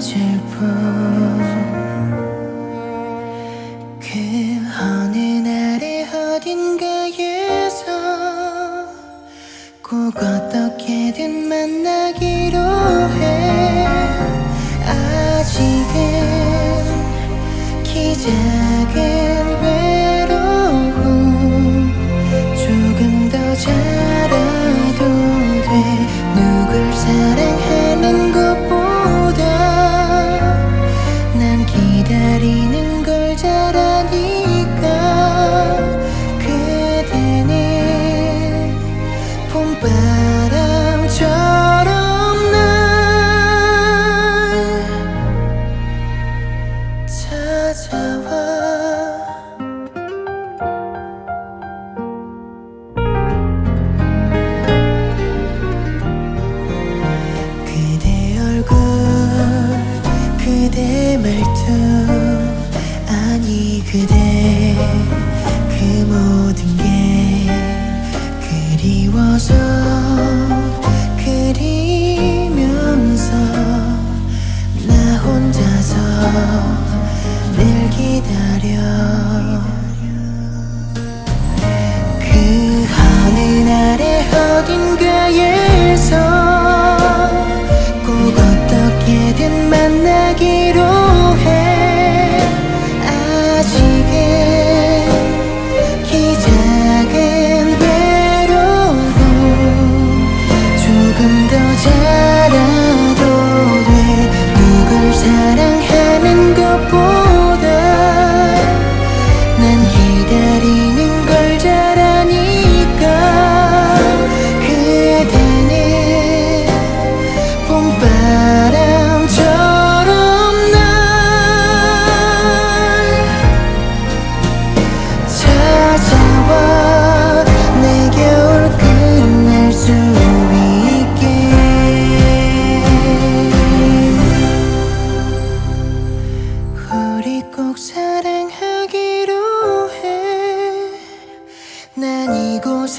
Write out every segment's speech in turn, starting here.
보여질 뿐그 어느 날의 어딘가에서 꼭 어떻게든 만나기 그대 그 모든 게 그리워서 그리면서 나 혼자서 늘 기다려. 그 어느 날의 어딘가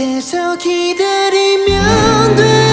계속 기다리면 돼.